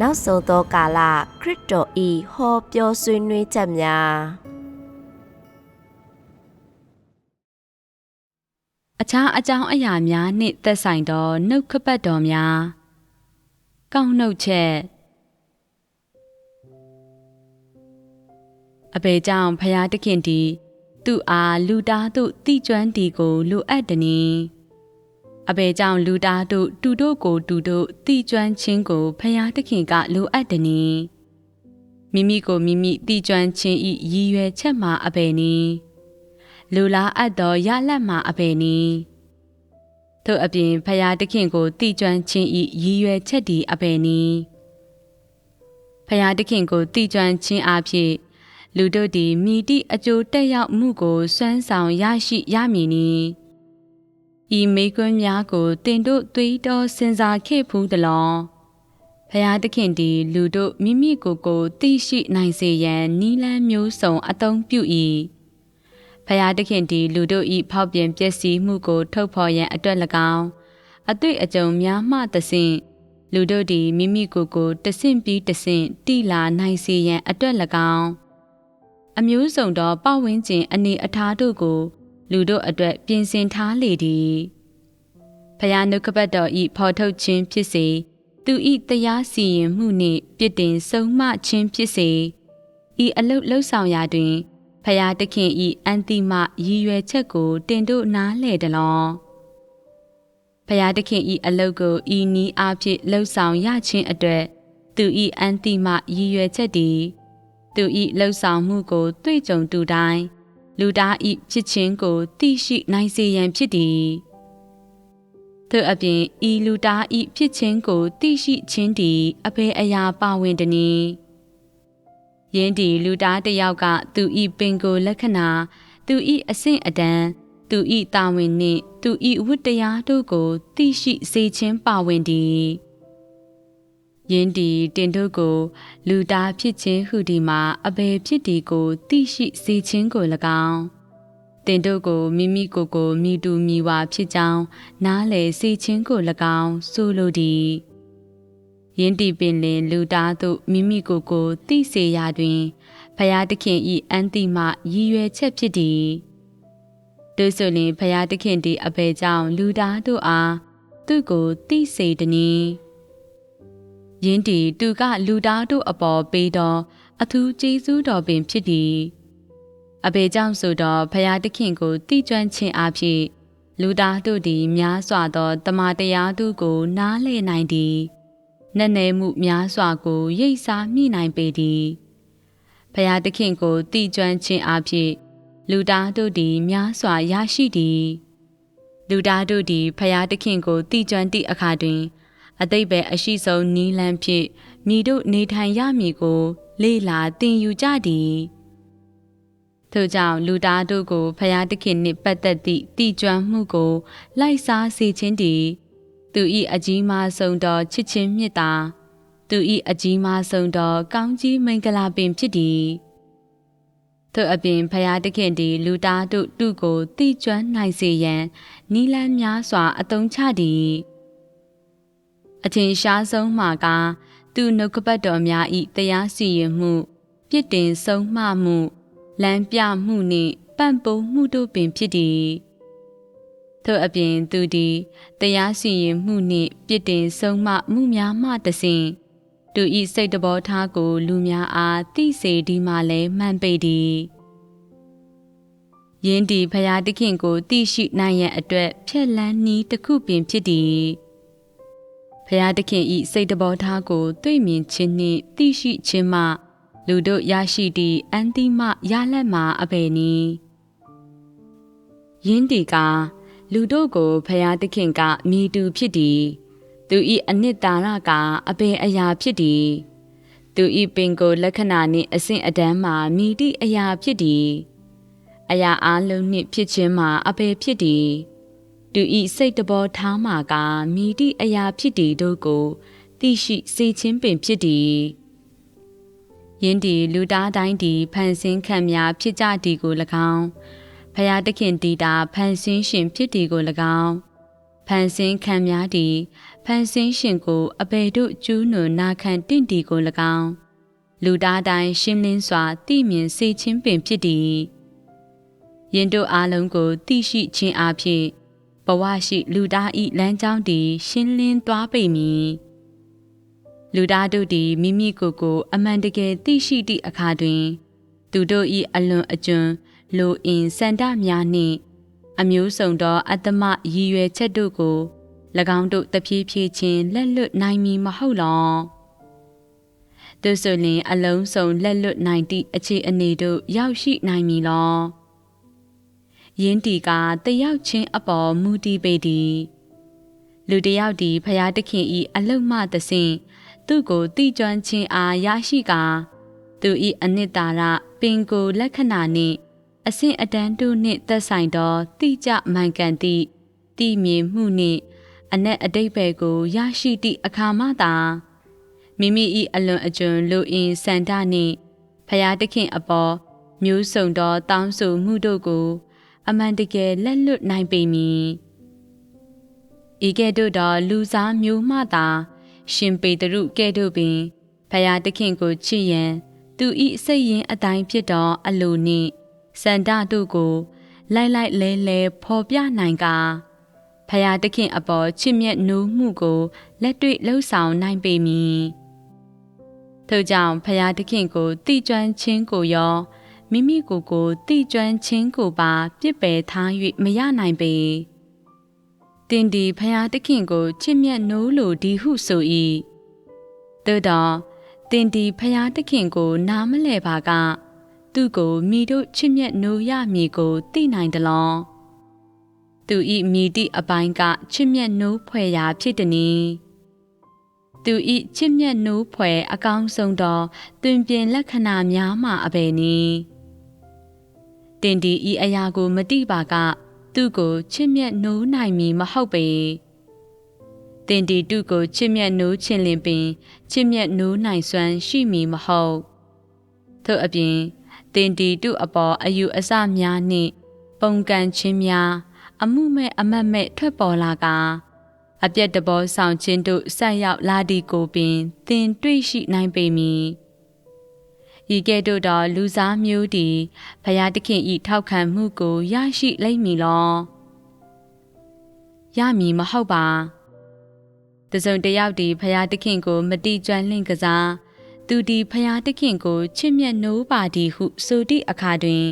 နောက်ဆုံးသောကာလခရစ်တော်ဤဟောပြောဆွေးနွေးချက်များအခြားအကြောင်းအရာများနှင့်သက်ဆိုင်သောနှုတ်ခပတ်တော်များကောက်နှုတ်ချက်အဘေကြောင့်ဖျားတခင်တီသူ့အားလူသားတို့တိကျွမ်းတီကိုလိုအပ်တည်း။ အဘေကြောင့်လူသားတို့တူတို့ကိုတူတို့တိကျွမ်းခြင်းကိုဖျားတခင်ကလိုအပ်တည်း။မိမိကိုမိမိတိကျွမ်းခြင်းဤရည်ရွယ်ချက်မှာအဘေနီး။လူလားအပ်သောရလတ်မှာအပေနီထို့အပြင်ဖယားတခင်ကိုတိကျွမ်းခြင်းဤရည်ရွယ်ချက်ဒီအပေနီဖယားတခင်ကိုတိကျွမ်းခြင်းအဖြစ်လူတို့သည်မိတိအကျိုးတက်ရောက်မှုကိုစွမ်းဆောင်ရရှိရမည်နီ ဤမိကွန်းများကိုတင်တို့သွေးတော်စင်စားခဲ့ဖူးသလောဖယားတခင်သည်လူတို့မိမိကိုယ်ကိုသိရှိနိုင်စေရန်နီလန်းမျိုးစုံအသုံးပြု၏ဖယားတခင်ဒီလူတို့ဤဖောက်ပြန်ပျက်စီးမှုကို ထုတ်ဖော်ရန်အတွက်၎င်းအတွေ့အကြုံများမှသဖြင့်လူတို့သည်မိမိကိုယ်ကိုတဆင့်ပြီးတဆင့်တိလာနိုင်စေရန်အတွက်၎င်းအမျိုးစုံသောပဝင်းကျင်အနေအထားတို့ကို လူတို့အတွက်ပြင်ဆင်ထားလေသည်ဖယားနုခပတ်တော်ဤဖော်ထုတ်ခြင်းဖြစ်စေသူဤတရားစီရင်မှုနှင့်ပြစ်တင်ဆုံးမခြင်းဖြစ်စေဤအလုတ်လှုပ်ဆောင်ရာတွင်ဖယားတခင်ဤအန်တိမရည်ရွယ်ချက်ကိုတင်တို့နားလဲတယ်လောဖယားတခင်ဤအလုတ်ကိုဤနီးအားဖြင့်လှုပ်ဆောင်ရခြင်းအတွက်သူဤအန်တိမရည်ရွယ်ချက်သည်သူဤလှုပ်ဆောင်မှုကို တွေ့ကြုံတူတိုင်း လူသားဤဖြစ်ခြင်းကိုသိရှိနိုင်စေရန်ဖြစ်သည်သူအပြင်ဤလူသားဤဖြစ်ခြင်းကိုသိရှိခြင်းသည်အဖေအရာပါဝင်သည်။ယင်းဒီလူသားတစ်ယောက်က သူဤပင်ကိုလက္ခဏာသူဤအဆင့်အတန်းသူဤတာဝန်နှင့် သူဤဝတ္တရားတို့ကိုသိရှိစေခြင်းပါဝင်သည် ယင်းဒီတင်တို့ကို လူသားဖြစ်ခြင်းဟုဒီမှာအဘယ်ဖြစ်ဒီကိုသိရှိစေခြင်းကို၎င်းတင်တို့ကိုမိမိကိုယ်ကိုမိတူမိဝါဖြစ်ကြောင်းနားလည်စေခြင်းကို၎င်းဆိုလိုသည်ယင်းတီပင်လင်လူသားတို့မိမိကိုယ်ကိုသိစေရာတွင်ဖယားသခင်ဤအန်တိမရည်ရွယ်ချက်ဖြစ်သည်တို့ဆိုရင်ဖယားသခင်ဒီအပေကြောင့်လူသားတို့အားသူ့ကိုသိစေတည်း ယင်းတီသူကလူသားတို့အပေါ်ပေးသောအထူးကျေးဇူးတော်ပင်ဖြစ်သည်အဘေကြောင့်ဆိုတော့ဖယားသခင်ကိုတိကျွမ်းခြင်းအဖြစ်လူသားတို့သည်များစွာသောတမန်တရားတို့ကို နားလည်နိုင်သည်နက်နယ်မှုများစွာကိုရိပ်စားမိနိုင်ပေသည်ဖယားသခင်ကိုတိကျွမ်းခြင်းအဖြစ်လူသားတို့သည်များစွာရရှိသည်လူသားတို့သည်ဖယားသခင်ကိုတိကျွမ်းသည့်အခါတွင် အတိတ်ပဲအရှိဆုံးနီးလန်းဖြင့်မိတို့နေထိုင်ရမည်ကို လေ့လာသင်ယူကြသည်ထို့ကြောင့်လူသားတို့ကိုဖယားသခင်နှင့်ပတ်သက်သည့်တည်ကျွမ်းမှုကို လိုက်စားစေခြင်းတည် သူ၏အကြီးမားဆုံးသောချစ်ချင်းမြတ်တာသူ၏အကြီးမားဆုံးသောကောင်းကြီးမင်္ဂလာပင်ဖြစ်သည်ထို့အပြင်ဖယားသခင်သည် လူသားတို့သူ့ကိုတည်ကျွမ်းနိုင်စေရန်နီလန်းများစွာအသုံးချသည် အထင်ရှားဆုံးမှာက သူနှုတ်ကပတ်တော်များ၏တရားစီရင်မှုပြစ်တင်ဆုံးမမှုလမ်းပြမှုနှင့်ပံ့ပိုးမှုတို့ပင်ဖြစ်သည်ထို့အပြင်သူသည်တရားစီရင်မှုနှင့်ပြစ်တင်ဆုံးမမှုများမှတဆင့်သူဤစိတ်တဘောထားကို လူများအားသိစေဒီမှလည်းမှန်ပေသည်ယင်းဒီဖရာသခင်ကိုသိရှိနိုင်ရန်အတွက်ဖြက်လန်းနည်းတစ်ခုပင်ဖြစ်သည် ဖရာသခင်ဤစိတ်တဘောထားကိုတွေ့မြင်ခြင်းနှင့်သိရှိခြင်းမှ လူတို့ရရှိသည့်အန်တိမရလက်မှာအဘယ်နည်းယင်းဒီကလူတို့ကိုဖရာသခင်ကမြည်တူဖြစ်သည်သူဤအနှစ်သာရကအဘယ်အရာဖြစ်သည်သူဤပင်ကိုလက္ခဏာနှင့်အဆင့်အတန်းမှာမြည်သည့်အရာဖြစ်သည်အရာအလုံးနှင့်ဖြစ်ခြင်းမှာအဘယ်ဖြစ်သည် သူဤစိတ်တဘောထားမှာကမြည်သည့်အရာဖြစ်သည်တို့ကိုသိရှိစေခြင်းပင်ဖြစ်သည်ယင်းဒီလူသားတိုင်းဒီဖန်ဆင်းခံများဖြစ်ကြသည်ကို၎င်းဖယားတခင်တီတာဖန်ဆင်းရှင်ဖြစ်သည်ကို၎င်းဖန်ဆင်းခံများသည်ဖန်ဆင်းရှင်ကိုအဘယ်တို့ကျူးနွန်နာခံတင့်တီကို၎င်းလူသားတိုင်းရှင်းလင်းစွာသိမြင်စေခြင်းပင်ဖြစ်သည်ယင်တို့အားလုံးကိုသိရှိခြင်းအဖြစ် ဘဝရှိလူသားဤလမ်းကြောင်းသည်ရှင်းလင်းသွားပေမည်လူသားတို့သည်မိမိကိုယ်ကို အမှန်တကယ်သိရှိသည့်အခါတွင် သူတို့၏အလွန်အကျွံလိုအင်စန္ဒများနှင့် အမျိုးစုံသောအတ္တမရည်ရွယ်ချက်တို့ကို၎င်းတို့တဖြည်းဖြည်းချင်းလက်လွတ်နိုင်မည်မဟုတ်လောသူဆိုရင်အလုံးစုံလက်လွတ်နိုင်သည့်အခြေအနေတို့ရောက်ရှိနိုင်မည်လော ယင်းတီကတယောက်ချင်းအပေါ်မူတည်ပေသည်လူတယောက်ဒီဖရာတခင်ဤအလုတ်မှတဆင့်သူ့ကိုတိကျွမ်းခြင်းအားရရှိကာသူဤအနှစ်သာရပင်ကိုလက္ခဏာနှင့်အဆင့်အတန်းတို့နှင့်သက်ဆိုင်သောတိကျမှန်ကန်သည့်တည်မြင်မှုနှင့်အ내အတိတ်ဘယ်ကိုရရှိသည့်အခါမှသာမိမိ၏အလွန်အကျွံလူအင်းစန္ဒနှင့်ဖရာတခင်အပေါ်မျိုးစုံသောတောင်းဆိုမှုတို့ကို အမှန်တကယ်လက်လွတ်နိုင်ပေမည်ဤကဲ့သို့သောလူစားမျိုးမှသာ ရှင်ပေတရုကဲ့သို့ပင်ဖရာတခင်ကိုချစ်ရန် သူဤစိတ်ရင်အတိုင်းဖြစ်သောအလိုနှင့်စန္ဒတို့ကို လိုက်လိုက်လဲလဲဖော်ပြနိုင်ကာဖရာတခင်အပေါ်ချစ်မြတ်နိုးမှုကိုလက်တွေ့လှုပ်ဆောင်နိုင်ပေမည်ထို့ကြောင့်ဖရာတခင်ကိုတိကျွမ်းခြင်းကိုရော မိမိကိုယ်ကိုတိကျွမ်းခြင်းကိုပါပြစ်ပယ်ထား၍မရနိုင်ပေတင်ဒီဖရာတခင်ကိုချစ်မြတ်နိုးလိုဒီဟုဆို၏သို့တော့တင်ဒီဖရာတခင်ကို နားမလဲပါက သူ့ကိုမိတို့ချစ်မြတ်နိုးရမည်ကိုသိနိုင်တယ်လောသူဤမိတိအပိုင်းကချစ်မြတ်နိုးဖွယ်ရာဖြစ်သည်။သူဤချစ်မြတ်နိုးဖွယ်အကောင်းဆုံးသောတွင်ပြင်လက္ခဏာများမှအဘယ်နည်း။ တင်ဒီဤအရာကို မတိပါက သူ့ကိုချစ်မြတ်နိုးနိုင်မည်မဟုတ်ပေ။တင်ဒီတုကိုချစ်မြတ်နိုးခြင်းလင်ပင်ချစ်မြတ်နိုးနိုင်စွမ်းရှိမည်မဟုတ်။ထို့အပြင်တင်တီတုအပေါ်အယူအဆများနှင့် ပုံကန်ခြင်းများအမှုမဲ့အမတ်မဲ့ထွက်ပေါ်လာကအပြက်တဘောဆောင်ခြင်းတို့ဆက်ရောက်လာဒီကိုပင် သင်တွေ့ရှိနိုင်ပေမည် ဤကဲ့သို့သောလူစားမျိုးသည်ဖယားတခင်ဤထောက်ခံမှုကိုရရှိလိမ့်မည်လောရမည်မဟုတ်ပါတစုံတယောက်ဒီဖယားတခင်ကို မတိကျွမ်းလင့်ကစားသူဒီဖျားတခင်ကိုချစ်မြတ်နိုးပါသည်ဟုဆိုသည့်အခါတွင်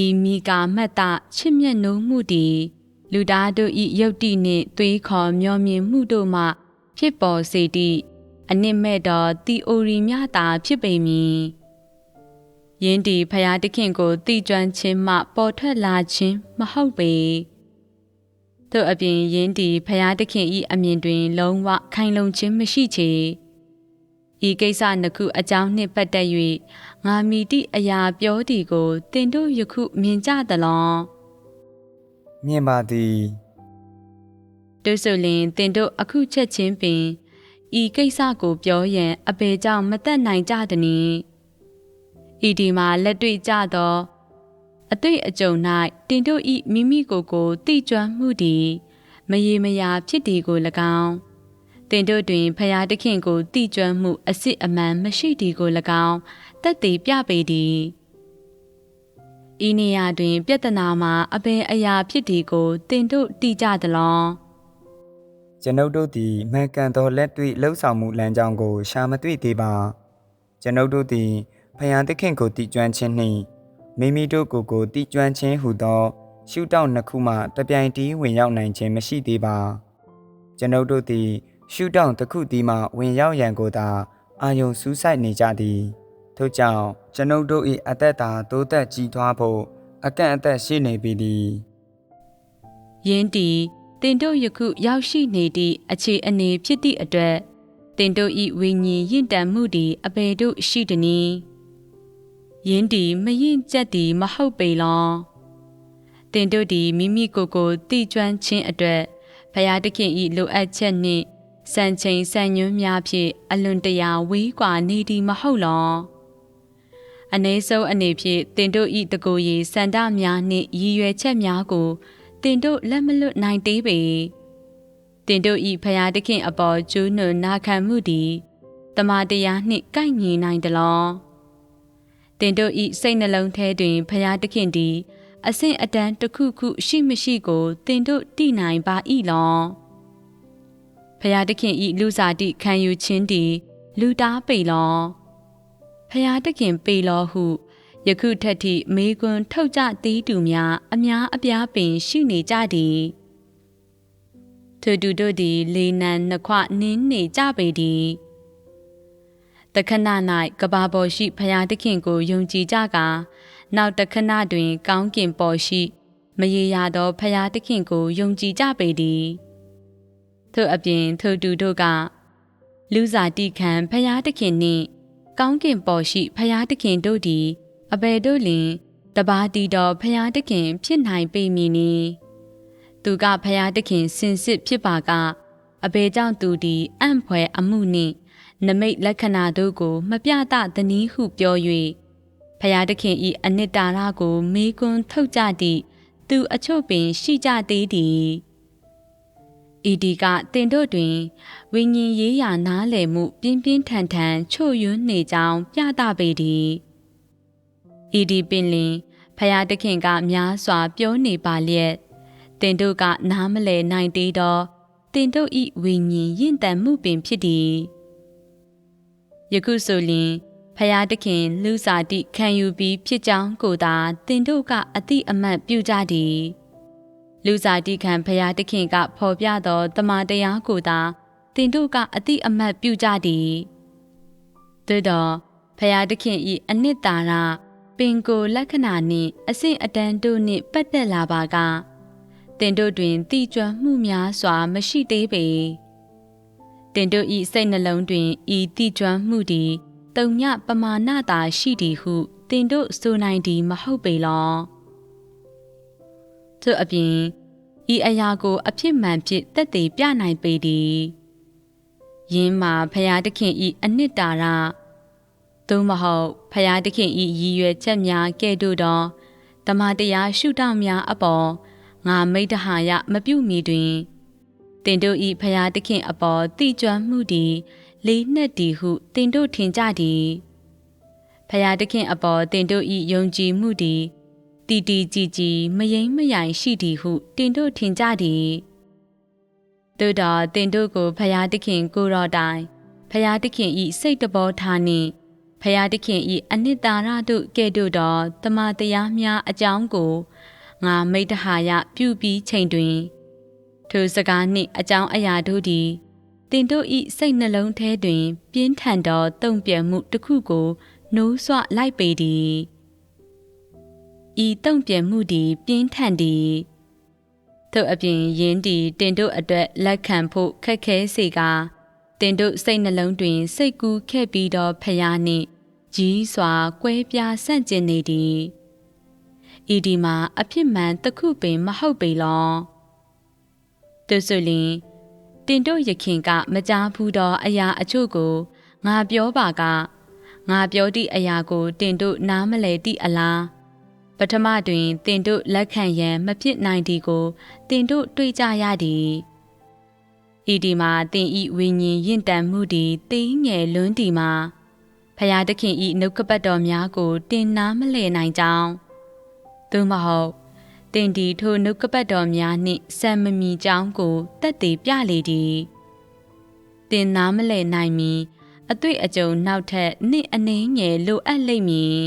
ဤမိကာမတ်တချစ်မြတ်နိုးမှုသည်လူသားတို့၏ယုတ်တိနှင့်သွေးခေါ်မျောမြင်မှုတို့မှ ဖြစ်ပေါ်စေသည့်အနစ်မဲ့သောသီအိုရီများသာဖြစ်ပေမည် ယင်းဒီဖျားတခင်ကိုတိကျွမ်းခြင်းမှ ပေါ်ထွက်လာခြင်းမဟုတ်ပေသို့အပြင်ယင်းဒီဖျားတခင်၏အမြင်တွင် လုံးဝခိုင်လုံခြင်းမရှိချေဤကိစ္စနှစ်ခုအကြောင်းနှင့်ပတ်သက်၍ငါမိတိအရာပြောသည်ကိုတင်တို့ယခုမြင်ကြသလောမြင်ပါသည်တို့ဆိုလျင်တင်တို့အခုချက်ချင်းပင်ဤကိစ္စကိုပြောရန်အပေကြောင့်မသက်နိုင်ကြသည်။ ဤဒီမှာလက်တွေ့ကြသောအတွေ့အကြုံ၌တင်တို့ဤမိမိကိုယ်ကိုတိကျွမ်းမှုသည်မရေမရာဖြစ်သည်ကို၎င်းတင်တို့တွင်ဖရာတခင်ကိုတိကျွမ်းမှုအစစ်အမှန်မရှိသည်ကို၎င်းတက်တည်ပြပေသည်ဤနေရာတွင်ပြဿနာမှာအပင်အရာဖြစ်သည်ကိုတင်တို့တိကြသလောကျွန်ုပ်တို့သည်မှန်ကန်သောလက်တွေ့လှုပ်ဆောင်မှုလမ်းကြောင်းကိုရှာမတွေ့သေးပါကျွန်ုပ်တို့သည် ဖယားသခင်ကိုတိကျွမ်းခြင်းနှင့်မိမိတို့ကိုယ်ကိုတိကျွမ်းခြင်းဟုသော ရှုထောင့်နှစ်ခုမှတပြိုင်တည်းဝင်ရောက်နိုင်ခြင်းမရှိသေးပါကျွန်ုပ်တို့သည် ရှုထောင့်တစ်ခုတည်းမှဝင်ရောက်ရန်ကိုသာအာယုံစူးစိုက်နေကြသည်ထို့ကြောင့်ကျွန်ုပ်တို့၏အသက်တာတိုးတက်ကြီးထွားဖို့အကန့်အသတ်ရှိနေပြီသည်ယင်းတီတင်တို့ယခုရောက်ရှိနေသည့်အခြေအနေဖြစ်သည့်အတွက်တင်တို့၏ဝိညာဉ်ရင့်တန်မှုသည်အပေတို့ရှိသည်။ ယင်းတီမရင်ကျက်သည်မဟုတ်ပေလော။တင်တို့သည်မိမိကိုယ်ကိုတိကျွမ်းခြင်းအတွက်ဖရာတခင်၏လိုအပ်ချက်နှင့်စံချိန်စံညွှန်းများဖြင့်အလွန်တရာဝေးကွာနေသည်မဟုတ်လောအ ਨੇ ဆုံးအနေဖြင့်တင်တို့ဤတကိုယ်ရည်စန္ဒများနှင့်ရည်ရွယ်ချက်များကိုတင်တို့လက်မလွတ်နိုင်သေးပေတင်တို့ဤဖရာတခင်အပေါ်ကျူးနွနာခံမှုသည်တမန်တရားနှင့်ကိုက်ညီနိုင်သလော တင်တို့ဤစိတ်နှလုံးထဲတွင်ဖရာတခင်သည်အဆင့်အတန်းတစ်ခုခုရှိမရှိကိုတင်တို့သိနိုင်ပါ၏လောဖရာတခင်ဤလူစားတိခံယူခြင်းသည်လူတားပေလောဖရာတခင်ပေလောဟုယခုထက်ထိမေကွန်းထုတ်ကြသေးသူများအများအပြားပင်ရှိနေကြသည်သူတို့တို့သည်လေနံနှစ်ခွနင်းနေကြပေသည် တခဏ၌ကဘာပေါ်ရှိဖရာသခင်ကိုယုံကြည်ကြကာနောက်တခဏတွင် ကောင်းကင်ပေါ်ရှိ မရေရာသောဖရာသခင်ကိုယုံကြည်ကြပေသည်ထို့အပြင်ထိုတူတို့ကလူစားတိခံဖရာသခင်နှင့်ကောင်းကင်ပေါ်ရှိဖရာသခင်တို့သည်အဘယ်တို့လင်တပါးတီတော်ဖရာသခင် ဖြစ်နိုင်ပေမည်နီသူကဖရာသခင်စင်စစ်ဖြစ်ပါကအဘယ်ကြောင့်သူသည်အံ့ဖွယ်အမှုနှင့် နမိတ်လက္ခဏာတို့ကိုမပြတသနည်းဟုပြော၍ဖရာသခင်ဤအနှစ်တာရကိုမေးခွန်းထုတ်ကြသည့်သူအချို့ပင်ရှိကြသေးသည်ဤဒီကတင်တို့တွင်ဝိညာဉ်ရေးရာနားလည်မှု ပြင်းပြင်းထန်ထန်ချို့ယွန်းနေကြောင်းပြသပေသည်ဤဒီပင်လင်ဖရာသခင်ကများစွာပြောနေပါလျက်တင်တို့ကနားမလဲနိုင်သေးသောတင်တို့ဤဝိညာဉ်ရင့်တန်မှုပင်ဖြစ်သည် ယခုဆိုလျင်ဖယားတခင်လူစာတိခံယူပြီးဖြစ်ကြောင်းကိုသာတင်တို့ကအတိအမှတ်ပြုကြသည်လူစာတိခံဖယားတခင်ကဖော်ပြသောတမန်တရားကိုသာတင်တို့ကအတိအမှတ်ပြုကြသည်သို့တော့ဖယားတခင်ဤအနှစ်သာရပင်ကိုလက္ခဏာနှင့်အဆင့်အတန်းတို့နှင့်ပတ်သက်လာပါကတင်တို့တွင်တည်ကြွမှုများစွာမရှိသေးပေ တင်တို့ဤစိတ်နှလုံးတွင်ဤတည်ကြွမှုသည်တုံညပမာဏသာရှိသည်ဟုတင်တို့ဆိုနိုင်သည်မဟုတ်ပေလောသူအပြင်ဤအရာကို အဖြစ်မှန်ဖြစ်တက်သေးပြနိုင်ပေသည်ယင်းမှာဖရာသခင်ဤအနှစ်တာရသို့မဟုတ်ဖရာသခင်ဤရည်ရွယ်ချက်များကဲ့သို့သောတမန်တရားရှုထောင့်များအပေါ်ငါမိတ္တဟာယမပြုမီတွင် တင်တို့ဤဖရာသခင်အပေါ်တိကျွမ်းမှုသည်လေးနှက်သည်ဟုတင်တို့ထင်ကြသည်ဖရာသခင်အပေါ်တင်တို့ဤယုံကြည်မှုသည်တီတီကြည်ကြည်မယိမ့်မယိုင်ရှိသည်ဟုတင်တို့ထင်ကြသည်တို့တော်တင်တို့ကိုဖရာသခင်ကိုတော်တိုင်ဖရာသခင်ဤစိတ်တဘောထားနှင့်ဖရာသခင်ဤအနှစ်သာရတို့ကဲ့သို့သောတမန်တရားများအကြောင်းကိုငါမိတ္တဟာယပြုပြီးချိန်တွင် ထိုစကားနှင့်အကြောင်းအရာတို့သည်တင်တို့ဤစိတ်နှလုံးထဲတွင် ပြင်းထန်သောတုံ့ပြန်မှုတစ်ခုကိုနိုးဆွလိုက်ပေသည်ဤတုံ့ပြန်မှုသည် ပြင်းထန်သည်သို့အပြင်ယင်းသည်တင်တို့အတွက်လက်ခံဖို့ခက်ခဲစေကာတင်တို့စိတ်နှလုံးတွင် စိတ်ကူးခဲ့ပြီးသောဖျားနှင့်ကြီးစွာကွဲပြားဆန့်ကျင်နေသည်ဤဒီမှာအဖြစ်မှန်တစ်ခုပင်မဟုတ်ပေလော သူဆိုလျင်တင်တို့ရခင်ကမကြားဘူးသောအရာအချို့ကိုငါပြောပါကငါပြောသည့်အရာကိုတင်တို့နားမလည်သည့်အလားပထမတွင်တင်တို့လက်ခံရန်မဖြစ်နိုင်သည်ကိုတင်တို့တွေ့ကြရသည်ဤဒီမှာတင်ဤဝိညာဉ်ရင့်တန်မှုသည်တင်းငယ်လွန်းသည်မှာဖရာသခင်ဤနှုတ်ကပတ်တော်များကိုတင်နာမလည်နိုင်ကြောင်းသို့မဟုတ် တင်ဒီထိုနှုတ်ကပတ်တော်များနှင့်စံမမီကြောင်းကိုတက်တည်ပြလေသည်တင်နာမလဲနိုင်မီအတွေ့အကြုံနောက်ထပ်နှစ်အနည်းငယ်လိုအပ်လိမ့်မည်